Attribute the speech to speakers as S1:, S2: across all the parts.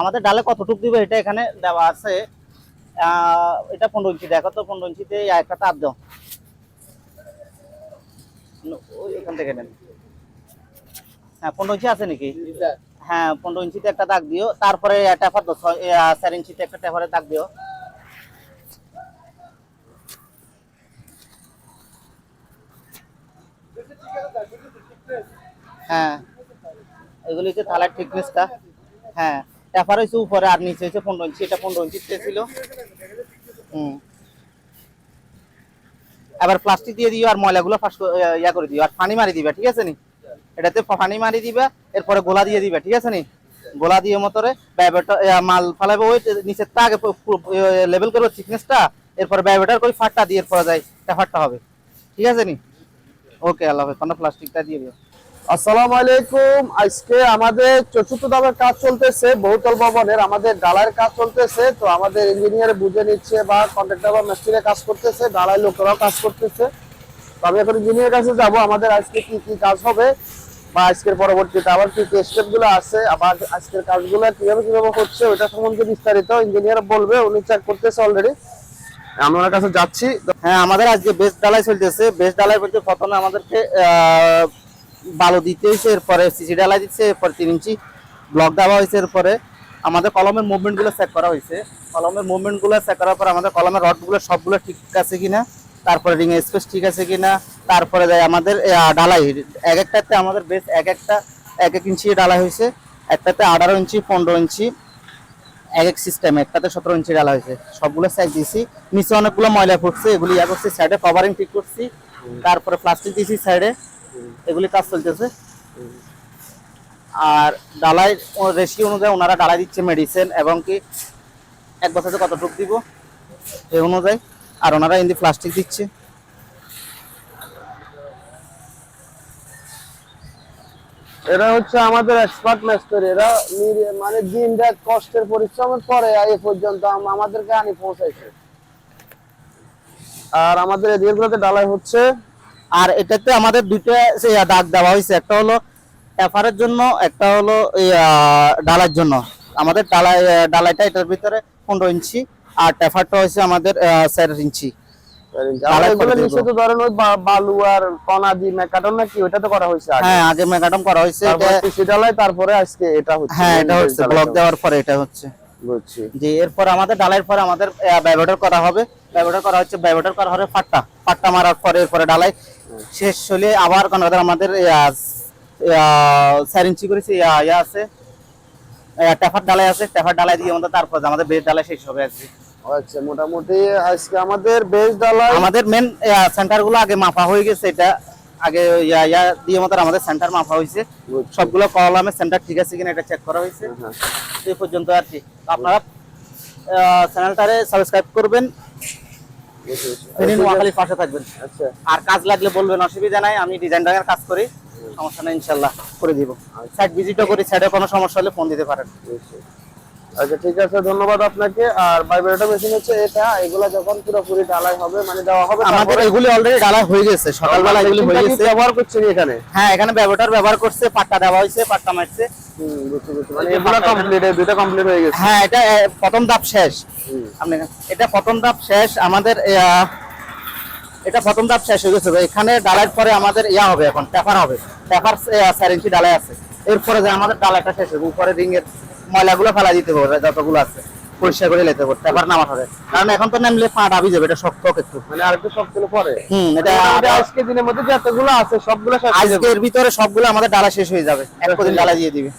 S1: আমাদের ডালে কতটুকু দিবে এটা এখানে দেওয়া আছে। এটা পনেরো ইঞ্চি, দেখো তো পনেরো ইঞ্চিতে একটা তার দাও। এখান থেকে নেন। হ্যাঁ পনেরো ইঞ্চি আছে নাকি? হ্যাঁ পনেরো ইঞ্চিতে একটা দাগ দিও। তারপরে ট্যাফার দো চার ইঞ্চিতে একটা ট্যাফারে দাগ দিও। হ্যাঁ এগুলি হচ্ছে থালার থিকনেসটা হ্যাঁ। ট্যাফার হয়েছে উপরে আর নিচে হচ্ছে পনেরো ইঞ্চি, এটা পনেরো ইঞ্চিতে ছিল। হুম। এবার প্লাস্টিক দিয়ে দিও আর ময়লাগুলো ফার্স্ট ইয়া করে দিও। আর পানি মারি দিবা, ঠিক আছে নি? এটাতে পানি মারি দিবা, এরপরে গোলা দিয়ে দিবে, ঠিক আছে নি? গোলা দিয়ে মতরে মাল ফালাবে ওই নিচের তা আগে লেভেল করবে থিকনেসটা এরপরে ব্যাবেটার করে ফাটটা দিয়ে এরপরে যায় ট্যাফারটা হবে। ঠিক আছে নি? ওকে, আল্লাহ হাফেজ প্লাস্টিকটা দিয়ে দিও।
S2: আসসালামু আলাইকুম। আজকে আমাদের চতুর্থ ধাপের কাজ চলতেছে, বহুতল ভবনের আমাদের ডালার কাজ চলতেছে। তো আমাদের ইঞ্জিনিয়ার বুঝে নিচ্ছে বা কন্ট্রাক্টর বা মিস্ত্রিরা কাজ করতেছে ডালাই লোকেরাও কাজ করতেছে। তো আমি এখন ইঞ্জিনিয়ার কাছে যাব, আমাদের আজকে কি কি কাজ হবে বা আজকের পরবর্তীতে আবার কি কি স্টেপগুলো আছে, আবার আজকের কাজগুলো কীভাবে কীভাবে হচ্ছে ওটা সম্বন্ধে বিস্তারিত ইঞ্জিনিয়ার বলবে, উনি চেক করতেছে অলরেডি আমি ওনার কাছে যাচ্ছি।
S1: হ্যাঁ আমাদের আজকে বেস্ট ডালাই চলতেছে। বেস্ট ডালাই বলতে প্রথমে আমাদেরকে বালু দিতে হয়েছে, এরপরে সিসি ডালাই দিচ্ছে, এরপর তিন ইঞ্চি ব্লক দেওয়া হয়েছে, এরপরে আমাদের কলমের মুভমেন্টগুলো চেক করা হয়েছে। কলমের মুভমেন্টগুলো চেক করার পর আমাদের কলমের রডগুলো সবগুলো ঠিক আছে কিনা, তারপরে রিং স্পেস ঠিক আছে কিনা, তারপরে যায় আমাদের ডালাই এক একটাতে আমাদের বেশ এক একটা, এক এক ইঞ্চি ডালাই হয়েছে, একটাতে আঠারো ইঞ্চি, পনেরো ইঞ্চি, এক এক সিস্টেমে একটাতে সতেরো ইঞ্চি ডালা হয়েছে। সবগুলো সাইজ দিয়েছি। নিচে অনেকগুলো ময়লা ফুটছে এগুলি ইয়া করছি সাইডে কভারিং ঠিক করছি। তারপরে প্লাস্টিক দিয়েছি সাইডে এগুলি কাজ চলতেছে। আর ডালাই রেশি অনুযায়ী ওনারা ডালাই দিচ্ছে মেডিসিন এবং কি এক বছরে কতটুকু দিব এই অনুযায়ী। আর ওনারা ইন্দি প্লাস্টিক দিচ্ছে।
S2: এরা হচ্ছে আমাদের এক্সপার্ট মাস্টার এরা মানে দিন রাত কষ্টের পরিশ্রমের পরে এই পর্যন্ত আমাদেরকে আনি পৌঁছাইছে। আর আমাদের এদিকগুলোতে ডালাই হচ্ছে
S1: আর এটাতে আমাদের দুইটা দাগ দেওয়া হয়েছে। একটা হলো এফারের জন্য একটা হলো ডালার জন্য। আমাদের ডালাই ডালাইটা এটার ভিতরে পনেরো ইঞ্চি আর টেফারটা হয়েছে আমাদের চার ইঞ্চি। হ্যাঁ
S2: তারপরে আজকে এটা হচ্ছে।
S1: হ্যাঁ এটা হচ্ছে। ব্লক দেওয়ার পরে এটা হচ্ছে।
S2: বুঝছি।
S1: যে এরপর আমাদের ডালাইয়ের পরে আমাদের ব্যবহার করা হবে। ব্যবহার করা হচ্ছে ব্যবহার করা হবে ফাট্টা। ফাট্টা মারার পরে এরপরে ডালাই শেষ হলে আবার কোনো আমাদের চার ইঞ্চি করেছি ইয়া আছে। টেফার ডালাই আছে টেফার ডালাই দিয়ে আমাদের তারপর আমাদের বেশ ডালাই শেষ হবে আজকে
S2: আচ্ছা মোটামুটি আজকে আমাদের বেশ ডালাই।
S1: আমাদের মেন সেন্টারগুলো আগে মাপা হয়ে গেছে এটা আগে ইয়া ইয়া দিয়ে আমাদের আমাদের সেন্টার মাপা হয়েছে। সবগুলো কলামের সেন্টার ঠিক আছে কিনা এটা চেক করা হয়েছে।
S2: হ্যাঁ।
S1: এই পর্যন্ত আর কি। আপনারা চ্যানেলটারে সাবস্ক্রাইব করবেন।
S2: বুঝছি।
S1: নোয়াখালীর পাশে থাকবেন।
S2: আচ্ছা।
S1: আর কাজ লাগলে বলবেন অসুবিধা নাই আমি ডিজাইন এর কাজ করি। সমস্যা নেই ইনশাল্লাহ করে দিব। সাইট ভিজিটও করি সাইডে কোনো সমস্যা হলে ফোন দিতে পারেন।
S2: আচ্ছা ঠিক আছে ধন্যবাদ আপনাকে। আর ভাইব্রেটর মেশিন হচ্ছে এটা এগুলা যখন পুরোপুরি ঢালাই হবে মানে দেওয়া হবে
S1: আমাদের এগুলি অলরেডি ডালা হয়ে গেছে সকালবেলা এগুলি হয়ে গেছে।
S2: ব্যবহার করছেন এখানে?
S1: হ্যাঁ এখানে ব্যবহার ব্যবহার করছে পাট্টা দেওয়া হয়েছে পাট্টা মারছে।
S2: মানে এগুলা
S1: পাতা-
S2: কমপ্লিট দুইটা কমপ্লিট হয়ে গেছে।
S1: হ্যাঁ এটা প্রথম ধাপ শেষ। আপনি এটা প্রথম ধাপ শেষ আমাদের এটা প্রথম ধাপ শেষ হয়ে গেছে। এখানে ডালার পরে আমাদের ইয়া হবে এখন পেপার হবে। পেপার চার ইঞ্চি ডালাই আছে। এরপরে যে আমাদের ডালাটা শেষ হবে উপরে রিং এর ময়লাগুলো ফেলা দিতে হবে যতগুলো আছে পরিষ্কার করে নিতে হবে পেপার নামা হবে। কারণ এখন তো নামলে পা ডাবি যাবে এটা শক্ত হোক একটু
S2: মানে আরেকটু সব ছিল পরে।
S1: হুম এটা
S2: আজকে দিনের মধ্যে যতগুলো আছে সবগুলো শেষ হয়ে যাবে।
S1: আজকের ভিতরে সবগুলো আমাদের ডালা শেষ হয়ে যাবে। এক
S2: শেষ
S1: দিন
S2: যাবে।
S1: ডালা দিয়ে দিবে।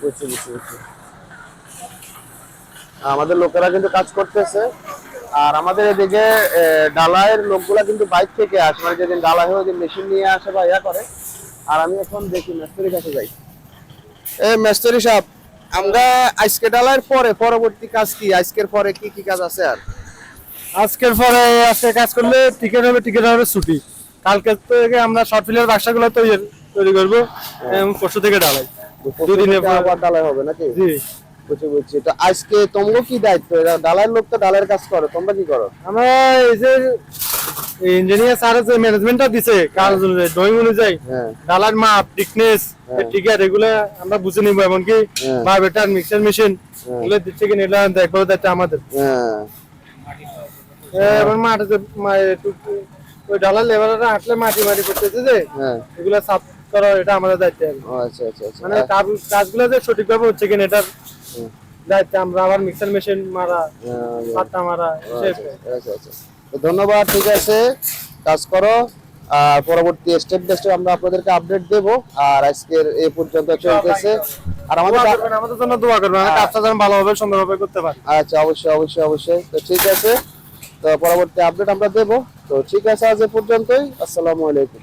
S2: বুঝছি, বুঝছি, বুঝছি। আমাদের লোকেরা কিন্তু কাজ করতেছে। আর আমাদের এদিকে এ, ডালাইয়ের লোকগুলা কিন্তু বাইক থেকে আসে। মানে যেদিন ডালাই হয় ওই মেশিন নিয়ে আসে বা ইয়া করে। আর আমি এখন দেখি মেস্তরির কাছে যাই। এ মেস্তরি সাহেব আমরা আজকে ডালাইয়ের পরে পরবর্তী কাজ কি? আজকের পরে কি কি কাজ আছে আর?
S3: আজকের পরে আজকে কাজ করলে টিকিট হবে টিকিট হবে ছুটি। কালকে থেকে আমরা শর্ট ফিল্মের বাক্সাগুলো তৈরি তৈরি করব এবং পরশু থেকে ডালাই দুদিনের পর-
S2: আবার ডালাই হবে নাকি?
S3: জি।
S2: বুঝছি বুঝছি। তো আজকে তোমরা কি দায়িত্ব? এরা লোক তো ডালাইয়ের কাজ করো তোমরা কি করো?
S3: আমরা এই যে ইঞ্জিনিয়ার স্যার যে ম্যানেজমেন্টটা দিছে কাজ অনুযায়ী ড্রয়িং অনুযায়ী
S2: হ্যাঁ।
S3: ডালার মাপ থিকনেস
S2: হ্যাঁ।
S3: টিকার এগুলো আমরা বুঝে নিবো এমনকি
S2: হ্যাঁ।
S3: বা বেটার মিক্সার মেশিন
S2: হ্যাঁ।
S3: এগুলো দিচ্ছে কিনা দায়িত্ব আমাদের।
S2: হ্যাঁ।
S3: এবার মাঠে ওই ডালার লেবাররা হাঁটলে মাটি মাটি করতেছে যে
S2: হ্যাঁ।
S3: এগুলো সাফ করা এটা আমাদের দায়িত্ব
S2: আচ্ছা আচ্ছা আচ্ছা।
S3: মানে কাজগুলো যে সঠিকভাবে হচ্ছে কিনা এটার দায়িত্ব আমরা আবার মিক্সার মেশিন মারা
S2: হ্যাঁ,
S3: পাত্তা মারা
S2: আচ্ছা আচ্ছা। ধন্যবাদ ঠিক আছে। কাজ করো। আর পরবর্তী স্টেপ বাই স্টেপ আমরা আপনাদেরকে আপডেট দেব। আর আজকের এই পর্যন্ত চলতেছে। আর আমাদের
S3: আমাদের জন্য দোয়া করবেন। কাজটা যেন ভালোভাবে সুন্দরভাবে করতে পারি।
S2: আচ্ছা অবশ্যই অবশ্যই অবশ্যই। তো ঠিক আছে। তো পরবর্তী আপডেট আমরা দেব। তো ঠিক আছে আজ এ পর্যন্তই। আসসালামু আলাইকুম।